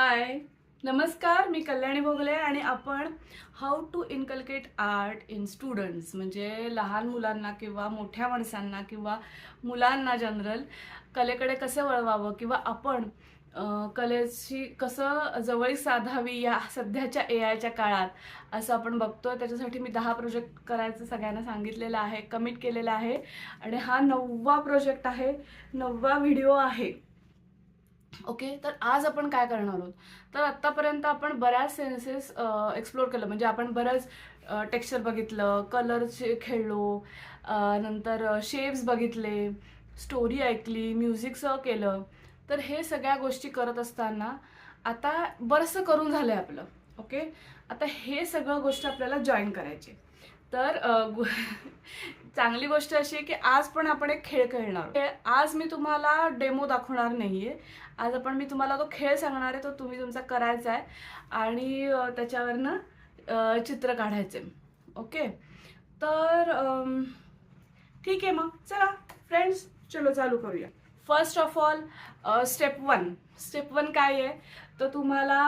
हाय नमस्कार मी कल्याणी भोगले आणि आपण how to inculcate art in students म्हणजे लहान मुलांना किंवा मोठ्या माणसांना किंवा मुलांना जनरल कलेकडे कसं वळवावं किंवा आपण कलेशी कसं जवळीक साधावी या सध्याच्या ए आयच्या काळात असं आपण बघतोय. त्याच्यासाठी मी दहा प्रोजेक्ट करायचं सगळ्यांना सांगितलेलं आहे कमिट केलेलं आहे. आणि हा नववा प्रोजेक्ट आहे नववा व्हिडिओ आहे. ओके? तर आज आपण काय करणार आहोत? तर आत्तापर्यंत आपण बऱ्याच सेन्सेस एक्सप्लोर केलं. म्हणजे आपण बऱ्याच टेक्स्चर बघितलं कलरचे खेळलो नंतर शेप्स बघितले स्टोरी ऐकली म्युझिकसह केलं. तर हे सगळ्या गोष्टी करत असताना आता बरंचसं करून झालं आहे आपलं. ओके? आता हे सगळं गोष्ट आपल्याला जॉईन करायची तर गो- चांगली गोष्ट अशी आहे की आज पण आपण एक खेळ खेळणार. खेळ आज मी तुम्हाला डेमो दाखवणार नाही आहे आज आपण मी तुम्हाला तो खेळ सांगणार आहे तो तुम्ही तुमचा करायचा आहे. आणि त्याच्यावरनं चित्र काढायचे. ओके? तर ठीक आहे मग. चला फ्रेंड्स चलो चालू करूया. First of all step one step one काय आहे? तर तुम्हाला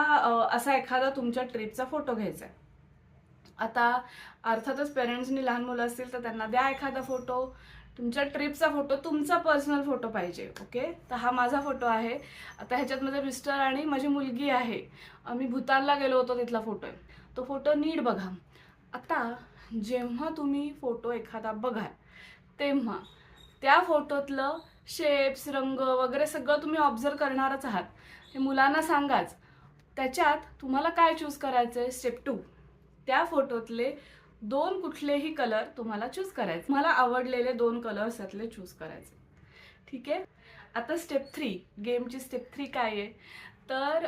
असा एखादा तुमच्या ट्रिपचा फोटो घ्यायचा आहे. आता अर्थातच पेरेंट्सनी लहान मुलं असतील तर त्यांना द्या एखादा फोटो तुमच्या ट्रिपचा फोटो तुमचा पर्सनल फोटो पाहिजे ओके तर हा माझा फोटो आहे. आता ह्याच्यात माझे मिस्टर आणि माझी मुलगी आहे. आम्ही भूतानला गेलो होतो तिथला फोटो आहे तो फोटो नीट बघा. आता जेव्हा तुम्ही फोटो एखादा बघाल तेव्हा त्या फोटोतलं शेप्स रंग वगैरे सगळं तुम्ही ऑब्झर्व करणारच आहात. हे मुलांना सांगाच. त्याच्यात तुम्हाला काय चूज करायचं आहे स्टेप टू त्या फोटोतले दोन कुठलेही कलर तुम्हाला चूज करायचे. मला आवडलेले दोन कलर्स यातले चूज करायचे. ठीक आहे? आता स्टेप थ्री गेमची स्टेप थ्री काय आहे? तर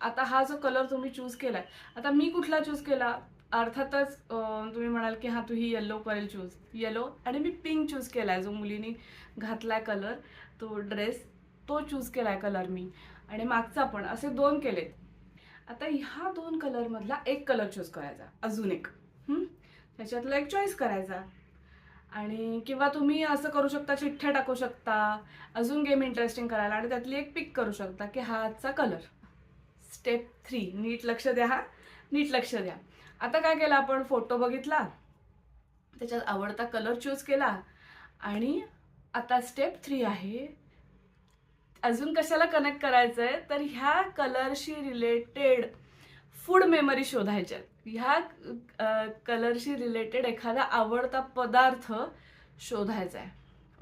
आता हा जो कलर तुम्ही चूज केला आता मी कुठला चूज केला? अर्थातच तुम्ही म्हणाल की हा तू ही येल्लो करेल चूज येलो आणि मी पिंक चूज केला आहे जो मुलीने घातलाय कलर तो ड्रेस तो चूज केला आहे कलर मी. आणि मागचा पण असे दोन केलेत. आता ह्या दोन कलरमधला एक कलर चूज करायचा. अजून एक. हं? त्याच्यातला एक चॉईस करायचा. आणि किंवा तुम्ही असं करू शकता चिठ्ठ्या टाकू शकता अजून गेम इंटरेस्टिंग करायला आणि त्यातली एक पिक करू शकता की हा आजचा कलर स्टेप थ्री नीट लक्ष द्या हा. नीट लक्ष द्या. आता काय केलं आपण? फोटो बघितला. त्याच्यात आवडता कलर चूज केला. आणि आता स्टेप थ्री आहे. अजून कशाला कनेक्ट करायचं आहे तर ह्या कलरशी रिलेटेड फूड मेमरी शोधायच्या ह्या कलरशी रिलेटेड एखादा आवडता पदार्थ शोधायचा आहे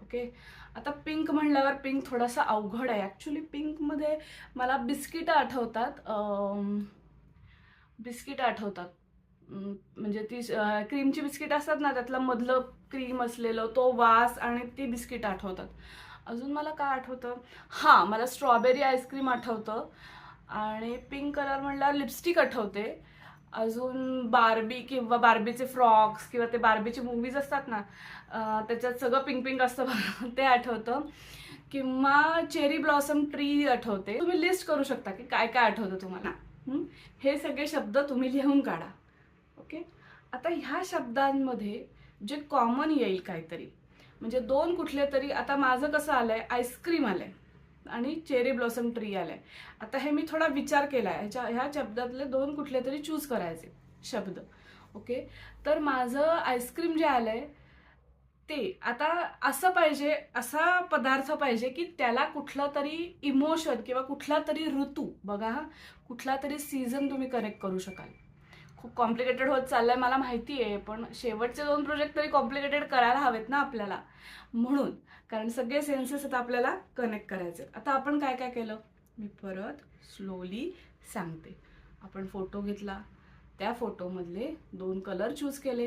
ओके आता पिंक म्हणल्यावर पिंक थोडासा अवघड आहे. ॲक्च्युली पिंकमध्ये मला बिस्किटं आठवतात. बिस्किटं आठवतात. म्हणजे ती क्रीमची बिस्किट असतात ना त्यातलं मधलं क्रीम असलेलं तो वास आणि ती बिस्किट आठवतात. अजून मला काय आठवतं? हां मला स्ट्रॉबेरी आईस्क्रीम आठवतं. आणि पिंक कलर म्हणल्यावर लिपस्टिक आठवते. अजून बार्बी किंवा बार्बीचे फ्रॉक्स किंवा ते बार्बीचे मूवीज असतात ना त्याच्यात सगळं पिंक पिंक असतं ते आठवतं. किंवा चेरी ब्लॉसम ट्री आठवते. तुम्ही लिस्ट करू शकता की काय काय आठवतं तुम्हाला. हे? सगळे शब्द तुम्ही लिहून काढा. ओके? आता ह्या शब्दांमध्ये जे कॉमन येईल काहीतरी म्हणजे दोन कुठले तरी आता माझं कसं आलंय आईस्क्रीम आलंय आणि चेरी ब्लॉसम ट्री आलाय. आता हे मी थोडा विचार केला आहे ह्याच्या ह्या शब्दातले दोन कुठले तरी चूज करायचे शब्द. ओके तर माझं आईस्क्रीम जे आलंय ते आता असं पाहिजे असा पदार्थ पाहिजे की त्याला कुठला तरी इमोशन किंवा कुठला तरी ऋतू बघा हा कुठला तरी सीझन तुम्ही कनेक्ट करू शकाल. खूप कॉम्प्लिकेटेड होत चाललंय मला माहिती आहे पण शेवटचे दोन प्रोजेक्ट तरी कॉम्प्लिकेटेड करायला हवेत ना आपल्याला. म्हणून कारण सगळे सेन्सेस आता आपल्याला कनेक्ट करायचे आता आपण काय काय केलं? मी परत स्लोली सांगते. आपण फोटो घेतला. त्या फोटोमधले दोन कलर चूज केले.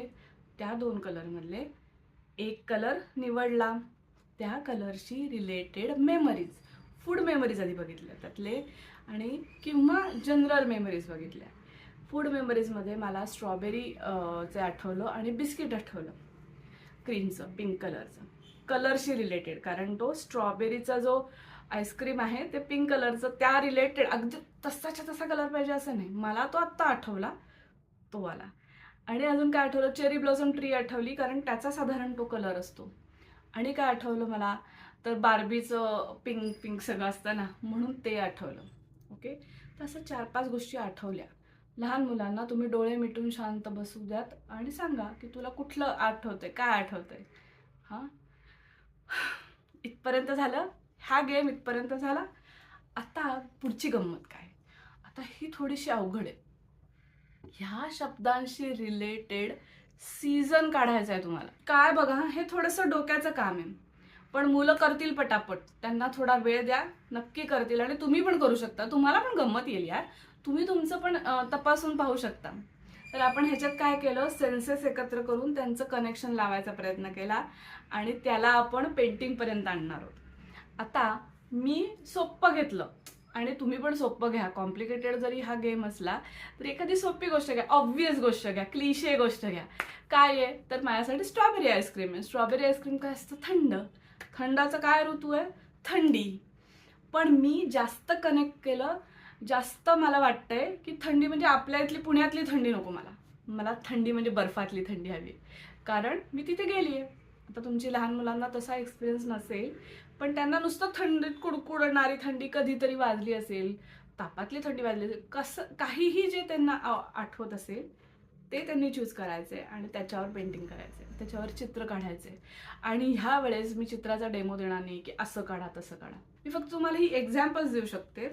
त्या दोन कलरमधले एक कलर निवडला. त्या कलरशी रिलेटेड मेमरीज फूड मेमरीज आधी बघितल्या त्यातले आणि किंवा जनरल मेमरीज बघितल्या. फूड मेमरीजमध्ये मला स्ट्रॉबेरीचं आठवलं आणि बिस्किट आठवलं. क्रीमचं पिंक कलरचं कलरशी रिलेटेड कारण तो स्ट्रॉबेरीचा जो आईस्क्रीम आहे ते पिंक कलरचं त्या रिलेटेड अगदी तसाच्या तसा कलर पाहिजे असं नाही. मला तो आत्ता आठवला तो आला. आणि अजून काय आठवलं? चेरी ब्लॉसम ट्री आठवली कारण त्याचा साधारण तो कलर असतो. आणि काय आठवलं मला? तर बार्बीचं पिंक पिंक सगळं असतं ना म्हणून ते आठवलं. ओके तर असं चार पाच गोष्टी आठवल्या. लहान मुलांना तुम्ही डोळे मिटून शांत बसू द्यात आणि सांगा की तुला कुठलं आठवतंय? काय आठवतंय? हां? इथपर्यंत झालं? हा गेम इथपर्यंत झाला? आता पुढची गंमत काय? आता ही थोडीशी अवघड आहे. ह्या शब्दांशी रिलेटेड सीझन काढायचं आहे तुम्हाला. काय बघा हे थोडंसं डोक्याचं काम आहे. पण मुलं करतील पटापट. त्यांना थोडा वेळ द्या नक्की करतील आणि तुम्ही पण करू शकता. तुम्हाला पण गंमत येईल यार. तुम्ही तुमचं पण तपासून पाहू शकता. तर आपण ह्याच्यात काय केलं? सेन्सेस एकत्र करून त्यांचं कनेक्शन लावायचा प्रयत्न केला आणि त्याला आपण पेंटिंगपर्यंत आणणार आहोत. आता मी सोप्पं घेतलं आणि तुम्ही पण सोपं घ्या. कॉम्प्लिकेटेड जरी हा गेम असला तरी एखादी सोपी गोष्ट घ्या. ऑब्वियस गोष्ट घ्या. क्लिशे गोष्ट घ्या. काय आहे? तर माझ्यासाठी स्ट्रॉबेरी आईस्क्रीम आहे. स्ट्रॉबेरी आईस्क्रीम काय असतं? थंड. थंडाचा काय ऋतू आहे? थंडी. पण मी जास्त कनेक्ट केलं जास्त मला वाटतंय की थंडी म्हणजे आपल्या इथली पुण्यातली थंडी नको मला. मला थंडी म्हणजे बर्फातली थंडी हवी. कारण मी तिथे गेली आहे आता तुमची लहान मुलांना तसा एक्सपिरियन्स नसेल पण त्यांना नुसतं थंडीत कुडकुडणारी थंडी कधीतरी वाजली असेल तापातली थंडी वाजली असेल कसं काहीही जे त्यांना आठवत असेल ते त्यांनी चूज करायचे आणि त्याच्यावर पेंटिंग करायचे त्याच्यावर चित्र काढायचे आणि ह्या वेळेस मी चित्राचा डेमो देणार नाही की असं काढा तसं काढा. मी फक्त तुम्हाला ही एक्झाम्पल्स देऊ शकते.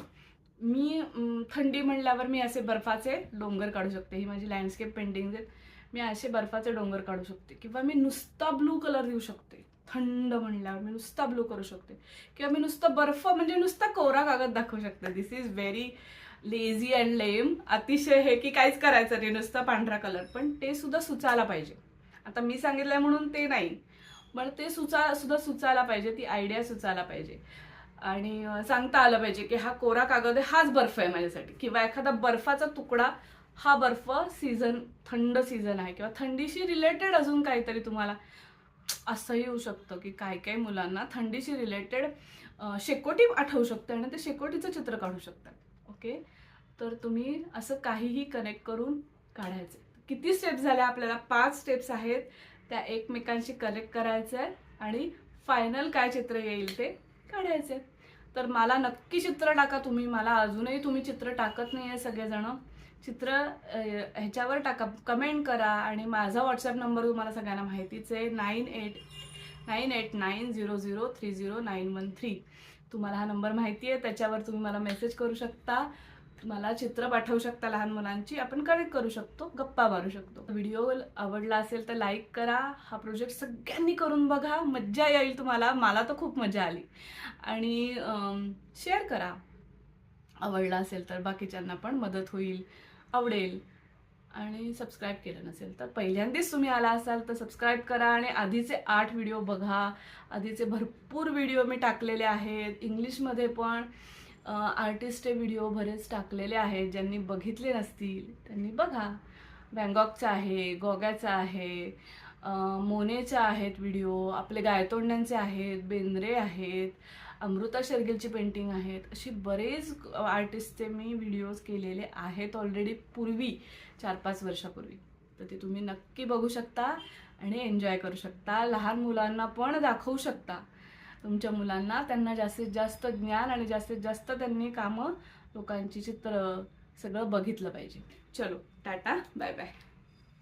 मी थंडी म्हणल्यावर मी असे बर्फाचे डोंगर काढू शकते. ही माझी लँडस्केप पेंटिंग आहेत. मी असे बर्फाचे डोंगर काढू शकते. किंवा मी नुसता ब्लू कलर देऊ शकते. थंड म्हणल्यावर मी नुसता ब्लू करू शकते. किंवा मी नुसतं बर्फ म्हणजे नुसता कोरा कागद दाखवू शकते. This is very lazy and lame अतिशय हे की काहीच करायचं नाही. नुसता पांढरा कलर पण ते सुद्धा सुचायला पाहिजे. आता मी सांगितलंय म्हणून ते नाही. पण ते सुचा सुद्धा सुचायला पाहिजे. ती आयडिया सुचायला पाहिजे. आणि सांगता आलं पाहिजे की हा कोरा कागद आहे हाच बर्फ आहे माझ्यासाठी. किंवा एखादा बर्फाचा तुकडा हा बर्फ सीझन थंड सीझन आहे. किंवा थंडीशी रिलेटेड अजून काहीतरी तुम्हाला असंही होऊ शकतं की काही काही मुलांना थंडीशी रिलेटेड शेकोटी आठवू शकते आणि ते शेकोटीचं चित्र काढू शकतात. ओके? तर तुम्ही असं काहीही कनेक्ट करून काढायचं. किती स्टेप्स झाल्या आपल्याला? पाच स्टेप्स आहेत. त्या एकमेकांशी कनेक्ट करायचं आहे. आणि फायनल काय चित्र येईल ते काढायचे. तर मला नक्की चित्र टाका तुम्ही. मला अजूनही तुम्ही चित्र टाकत नाही आहे सगळेजण. चित्र ह्याच्यावर टाका. कमेंट करा आणि माझा व्हॉट्सअप नंबर तुम्हाला सगळ्यांना माहितीच आहे. Nine eight nine eight nine zero zero three zero nine one three. तुम्हाला हा नंबर माहिती आहे. त्याच्यावर तुम्ही मला मेसेज करू शकता. मला चित्र पाठवू शकता लहान मुलांची. आपण कनेक्ट करू शकतो गप्पा मारू शकतो. व्हिडिओ आवडला असेल तर लाईक करा. हा प्रोजेक्ट सगळ्यांनी करून बघा. मज्जा येईल तुम्हाला. मला तर खूप मजा आली. आणि शेअर करा. आवडला असेल तर बाकीच्यांना पण मदत होईल आवडेल. आणि सबस्क्राईब केलं नसेल तर पहिल्यांदाच तुम्ही आला असाल तर सबस्क्राईब करा आणि आधीचे आठ व्हिडिओ बघा. आधीचे भरपूर व्हिडिओ मी टाकलेले आहेत. इंग्लिशमध्ये पण. आर्टिस्टचे व्हिडिओ बरेच टाकलेले आहेत ज्यांनी बघितले नसतील त्यांनी बघा. बँगॉकचा आहे गोग्याचा आहे मोनेचा आहेत व्हिडिओ आपले गायतोंड्यांचे आहेत बेंद्रे आहेत अमृता शेरगिलची पेंटिंग आहेत. अशी बरेच आर्टिस्टचे मी व्हिडिओज केलेले आहेत ऑलरेडी पूर्वी चार पाच वर्षापूर्वी. तर ते तुम्ही नक्की बघू शकता आणि एन्जॉय करू शकता. लहान मुलांना पण दाखवू शकता. तुमच्या मुलांना त्यांना जास्तीत जास्त ज्ञान आणि जास्तीत जास्त त्यांनी कामं लोकांची चित्र सगळं बघितलं पाहिजे. चलो टाटा बाय बाय